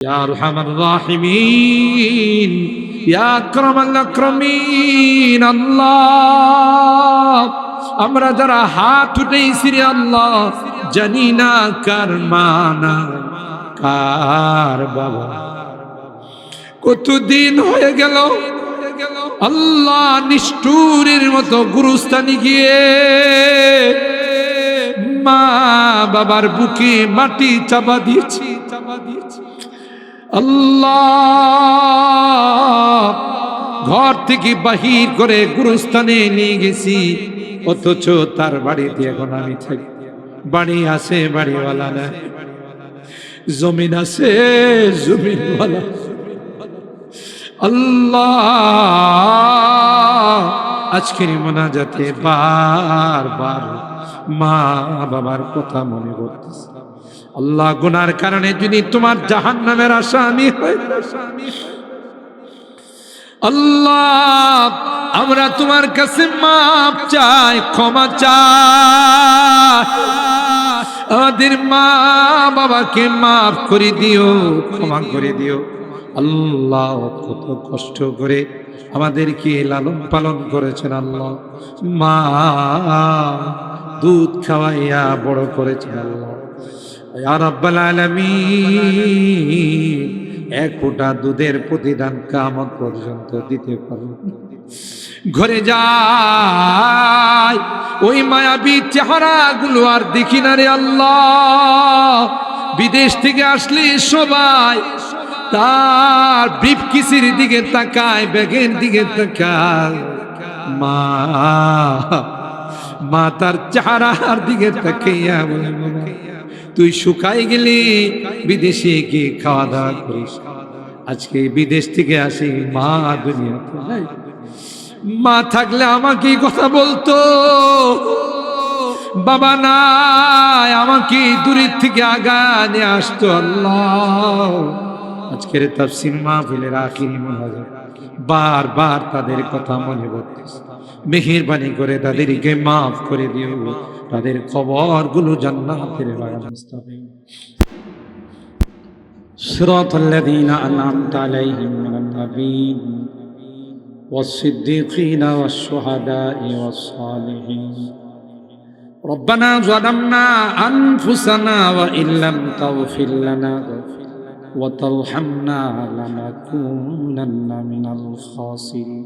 يا ارحم الراحمين يا اكرم الاكرمين আল্লাহ আমরা যারা হাত উঠেছি রে আল্লাহ জানি না কার মানা কার বাবা কতদিন হয়ে গেল আল্লাহ নিষ্ঠুরের মতো গুরুস্থানে গিয়ে মা বাবার বুকে মাটি চাপা দিয়েছি চাপা দিয়েছি আল্লাহ, ঘর থেকে বাহির করে গুরুস্থানে নিয়ে গেছি, অথচ তার বাড়িতে এখন আমি থাকি। বাড়ি আছে, বাড়িওয়ালা না। জমিন আছে, জমিনওয়ালা। আল্লাহ, আজকের মোনাজাতে বার বার মা বাবার কথা মনে করতেছে আল্লাহ গুনার কারণে যদি তোমার জাহান নামের আসামি আল্লাহ, আমরা তোমার কাছে মাপ চাই, ক্ষমা চাই। আমাদের মা বাবাকে মাফ করে দিও, ক্ষমা করে দিও। আল্লাহ, কত কষ্ট করে আমাদেরকে লালন পালন করেছেন আল্লাহ। মা, দুধ খাওয়াইয়া বড় করেছেন আল্লাহ। রাব্বাল আলামিন, এক ফোঁটা দুধের প্রতিদান কামত পর্যন্ত দিতে পারো। ঘরে যাই, ওই মায়াবী চেহারা গুলো আর দেখি না রে আল্লাহ। বিদেশ থেকে আসলে সবাই তার ব্রিফ কিসির দিকে তাকায়, ব্যাগের দিকে তাকায়। মা মা তার চেহারার দিকে তাকাইয়া বলে তুই শুকাই গেলি, বিদেশে গিয়ে খাওয়া দাওয়া করিস। আজকে বিদেশ থেকে আসি, মা দুনিয়াতে মা থাকলে আমাকে কথা বলতো, বাবা নাই, আমাকে দূরের থেকে আগা নিয়ে আসতো আল্লাহ। আজকের তাফসির আখিরি মহাজন বার বার তাদের কথা মনে পড়তেছে। মেহেরবানি করে তাদেরকে মাফ করে দিও তাদের খবর গুলো জান্নাতের বাগান মুস্তাকিম صراط الذين أنعمت عليهم من النبيين والصديقين والشهداء والصالحين ربنا ظلمنا أنفسنا وإن لم تغفر لنا وترحمنا لنكونن من الخاسرين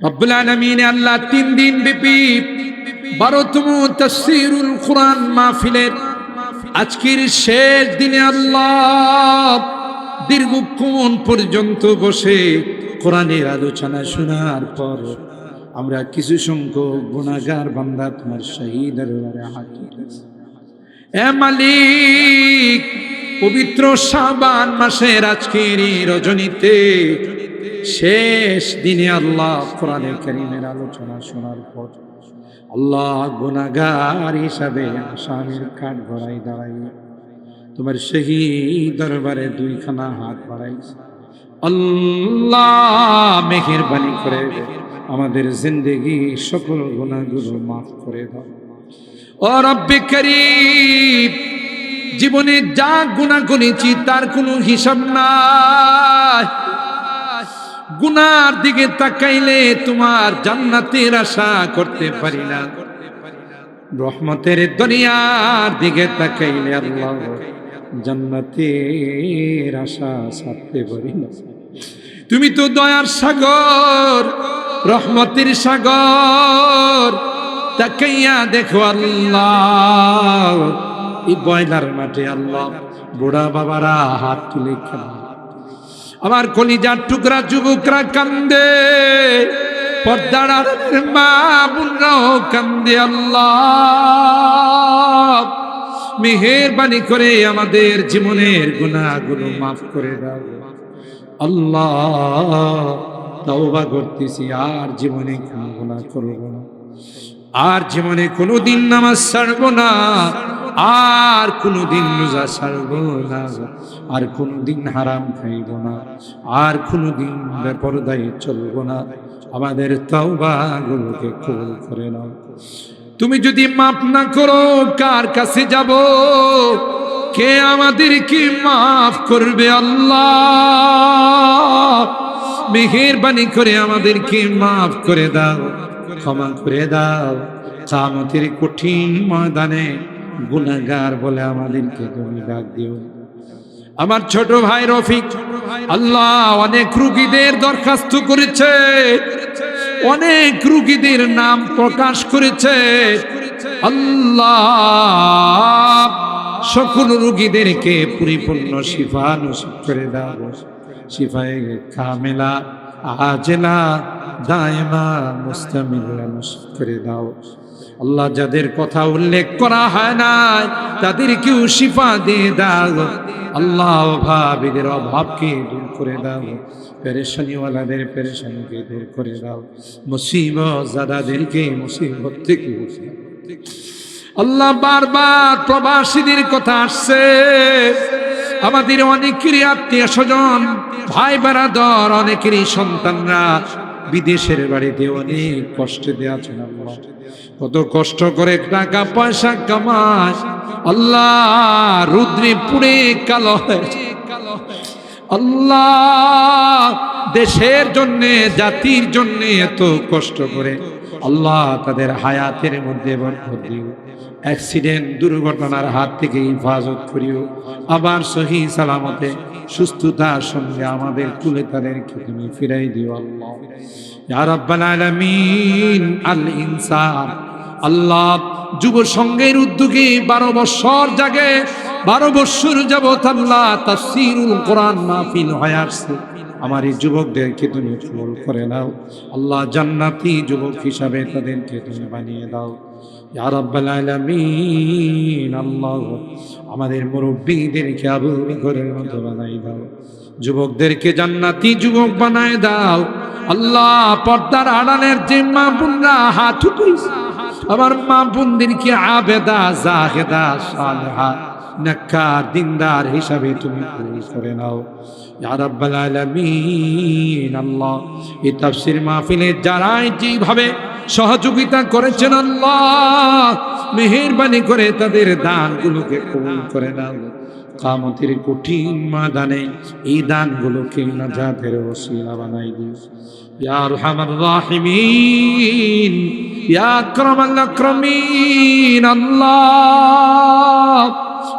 রব্বুল আলমিন আল্লাহ তিন দিন ব্যাপী বারোতম তফসিরুল কোরআন মাহফিলের আজকের শেষ দিনে আল্লাহ দীর্ঘক্ষণ পর্যন্ত বসে কোরআনের আলোচনা শোনার পর আমরা কিছু সংখ্যক গুণাগার বান্দা তোমার আছি। এ মালিক, পবিত্র সাবান মাসের আজকের রজনীতে শেষ দিনে আল্লাহ কোরআনে করিমের আলোচনা শোনার পর আল্লাহ গুনাগার হিসাবে আসামির কাঠ ভরাই দাঁড়াই তোমার সেই দরবারে দুইখানা হাত বাড়াই আল্লাহ মেহেরবানি করে আমাদের জিন্দেগি সকল গুণাগুলো মাফ করে দাও। ও রব্বে করিম, জীবনে যা গুণা করেছি তার কোনো হিসাব নাই। গুনার দিকে তাকাইলে তোমার জান্নাতের আশা করতে পারি না। রহমতের দুনিয়ার দিকে তাকাইলে আল্লাহ জান্নাতের আশা ছাড়তে পারি না। তুমি তো দয়ার সাগর, রহমতের সাগর, তাকাইয়া দেখো আল্লাহ। এই বয়লার মাঠে আল্লাহ বুড়া বাবারা হাত তুলে খেলা। আমার কলিজার টুকরা যুবকরা কান্দে, পর্দার মা বোনরাও কান্দে, আল্লাহ। মেহেরবানি করে আমাদের জীবনের গুণাগুলো মাফ করে দাও। আল্লাহ, তওবা করতেছি, আর জীবনে গুণা করব না। আর জীবনে কোনোদিন নামাজ ছাড়ব না, আর কোনোদিন রোজা ছাড়ব না, আর কোনোদিন হারাম খাইব না, আর কোনোদিন বেপরদায় চলব না। আমাদের তওবা গুলোকে কবুল করে নাও। তুমি যদি মাফ না করো, কার কাছে যাব? কে আমাদেরকে মাফ করবে আল্লাহ? মেহেরবানি করে আমাদেরকে মাফ করে দাও। ক্ষমা করে দাও। কামতের কঠিন ময়দানে গুনাগার বলে আমাদেরকে তুমি ডাক দিও। আমার ছোট ভাই রফিক, আল্লাহ অনেক রুগীদের দরখাস্ত করেছে। অনেক রুগীদের নাম প্রকাশ করেছে। আল্লাহ সকল রুগীদেরকে পরিপূর্ণ শিফা নসিব করে দাও। শিফায়ে কামেলা, আজেলা দায়মা করে দাও। আল্লাহ যাদের কথা উল্লেখ করা হয় না তাদেরকেও শিফা দিয়ে দাও। আল্লাহ অভাবীদের অভাবকে দূর করে দাও। পেরেশানিওয়ালাদের পেরেশানিকে দূর করে দাও। মুসিবত জাদাদেরকে মুসিবত থেকে। আল্লাহ বারবার প্রবাসীদের কথা আসছে। আমাদের অনেকেরই আত্মীয় স্বজন ভাই বারাদর অনেকেরই সন্তানরা বিদেশের বাড়িতে অনেক কষ্টে দেওয়া ছিল কত কষ্ট করে টাকা, পয়সা কামাস আল্লাহ রুদ্রে পুড়ে কালো হয়েছে আল্লাহ দেশের জন্য, জাতির জন্য এত কষ্ট করে আল্লাহ তাদের হায়াতের মধ্যে বরকত দিও। অ্যাক্সিডেন্ট, দুর্ঘটনার হাত থেকে হেফাজত করিও। আবার সহি সালামতে, সুস্থতার সঙ্গে আমাদের কুলে তাদেরকে তুমি ফিরাই দিও আল্লাহ। ইয়া রাব্বাল আলামিন, আল ইনসান। আল্লাহ যুব সংঘের উদ্যোগে বারো বছর জাগে বারো বছর যাবত আল্লাহ তাফসিরুল কোরআন মাহফিল হয়ে আসছে। আমার এই যুবকদেরকে তুমি কবুল করে নাও। আল্লাহ জান্নাতি যুবক হিসাবে তাদেরকে তুমি বানিয়ে দাও। আমাদের মুরব্বীদেরকে আবু ঘরের মতো বানাই দাও। যুবকদেরকে জান্নাতি যুবক বানায় দাও। আল্লাহ পর্দার আড়ালের যে মা বোনরা হাত আমার মা বোনদেরকে আবেদা, জাহেদা, সালেহা নাক্কার দিনদার হিসাবে তুমি কবুল করে নাও। ইয়া রাব্বাল আলামিন, আল্লাহ, এই তাফসীর মাহফিলে যারাই যেভাবে সহযোগিতা করেছেন আল্লাহ, মেহেরবানি করে তাদের দানগুলোকে কবুল করে নাও। কামতের কঠিন মাদানে এই দানগুলোকে নাজাতের ওসিলা বানাই দিও ইয়া আরহামার রাহিমিন, ইয়া আকরামাল আকরামিন, আল্লাহ।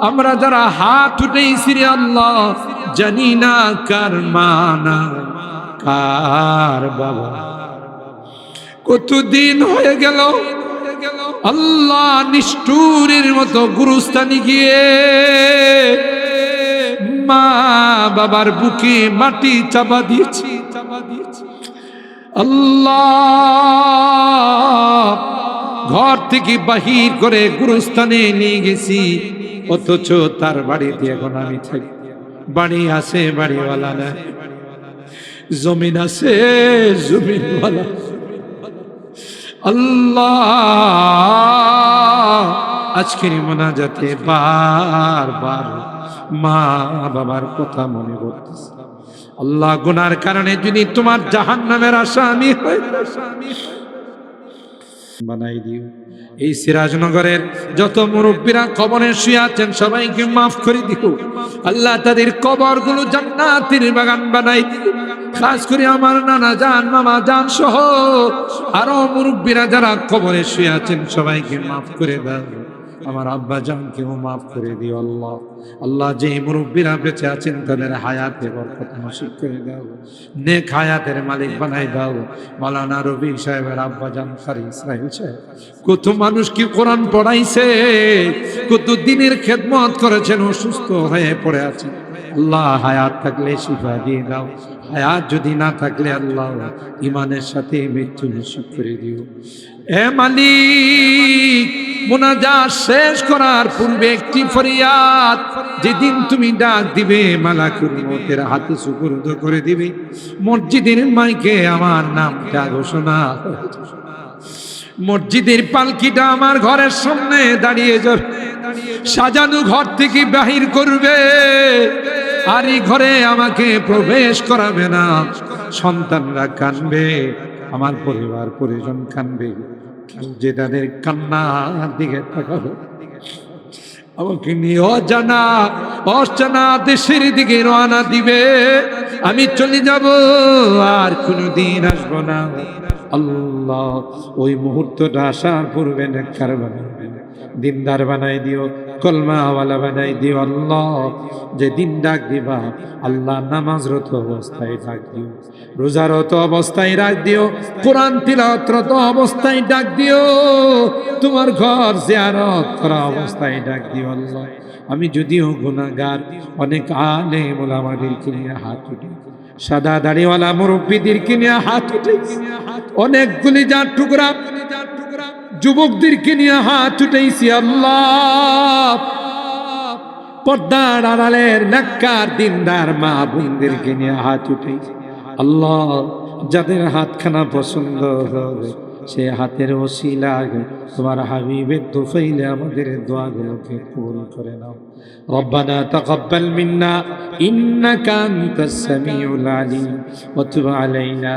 আমরা যারা হাত উঠেছি রে আল্লাহ, জানি না কার মানা, কার বাবা। কতদিন হয়ে গেল, আল্লাহ নিষ্ঠুরের মতো গুরুস্থানে গিয়ে মা বাবার বুকে মাটি চাপা দিয়েছি চাপা দিয়েছি। আল্লাহ ঘর থেকে বাহির করে গুরুস্থানে নিয়ে গেছি। অথচ তার বাড়িতে এখন আমি থাকি বাড়ি আছে, বাড়িওয়ালা না। জমিন আছে, জমিনওয়ালা। আল্লাহ, আজকের মোনাজাতে বার বার মা বাবার কথা মনে করতেছে। আল্লাহ, গুনার কারণে যদি তোমার জাহান নামের আসামি হয়ে বানাই দিও। এই সিরাজনগরের যত মুরব্বীরা কবরে শুয়ে আছেন, সবাইকে মাফ করে দিও। আল্লাহ তাদের কবরগুলো জান্নাতের বাগান বানাই দিও। খাস করে আমার নানা জান, মামা জান সহ আরও মুরব্বীরা যারা কবরে শুয়ে আছেন, সবাইকে মাফ করে দাও। আমার আব্বা জানকেও মাফ করে দিও আল্লাহ। আল্লাহ যে মুরব্বীরা বেঁচে আছেন তাদের হায়াতে বরকত নসিব করে দাও। নেক হায়াতের মালিক বানাই দাও। মালানা রবি সাহেবের আব্বা জান খারি সাহেব। কত মানুষ কি কোরআন পড়াইছে? কত দিনের খেদমত করেছেন, অসুস্থ হয়ে পড়ে আছেন। আল্লাহ হায়াত থাকলে শিফা দিয়ে দাও। হায়াত যদি না থাকলে আল্লাহ ইমানের সাথে মৃত্যু নিশ্চিত করে দিও। এ মালিক মোনাজাত শেষ করার পূর্বে একটি ফরিয়াদ, যেদিন তুমি ডাক দিবে, মালাকুল মতের হাতে সুপুর্দ করে দিবে। মসজিদের মাইকে আমার নামটা ঘোষণা মসজিদের পালকিটা আমার ঘরের সামনে দাঁড়িয়ে যাবে। সাজানো ঘর থেকে বাহির করবে। আর এই ঘরে আমাকে প্রবেশ করাবে না। সন্তানরা কানবে, আমার পরিবার পরিজন কানবে। যে তাদের কান্না দিকে তাকালো। আমাকে নিয়ে অজানা অচানা দেশের দিকে রওনা দিবে। আমি চলে যাব, আর কোনোদিন আসব না। আল্লাহ ওই মুহূর্তটা আসার পূর্বে নেককার বানাবে। দিনদার বানাই দিও, কলমাওয়ালা বানাই দিও আল্লাহ। যে দিন ডাক দিবা, আল্লাহ নামাজরত অবস্থায় ডাক দিও। রোজারত অবস্থায় ডাক দিও, কোরআন তিলাওয়াতরত অবস্থায় ডাক দিও। তোমার ঘর জিয়ারত করা অবস্থায় ডাক দিও আল্লাহ। আমি যদিও গুনাহগার, অনেক আলে মোলামাদেরকে নিয়ে হাত উঠি। সাদা দাড়িওয়ালা মুরব্বীদেরকে নিয়ে হাত উঠে। অনেকগুলি যার টুকরা যুবকদেরকে নিয়ে হাত উঠেছি আল্লাহ পর্দার আড়ালের নাক্কার দিনদার মা বোনদেরকে নিয়ে হাত উঠেছি আল্লাহ যাদের হাতখানা পছন্দ হবে সে হাতের ওসিলাগে তোমার হাবিবের তোফাইলে আমাদের দোয়াগুলোকে কবুল করে নাও ربنا تقبل منا إنك أنت السميع العليم وتب علينا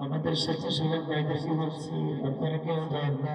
আমাদের স্বেচ্ছাসেবক ভাইদেরকে বলছি আপনারা কেউ যান না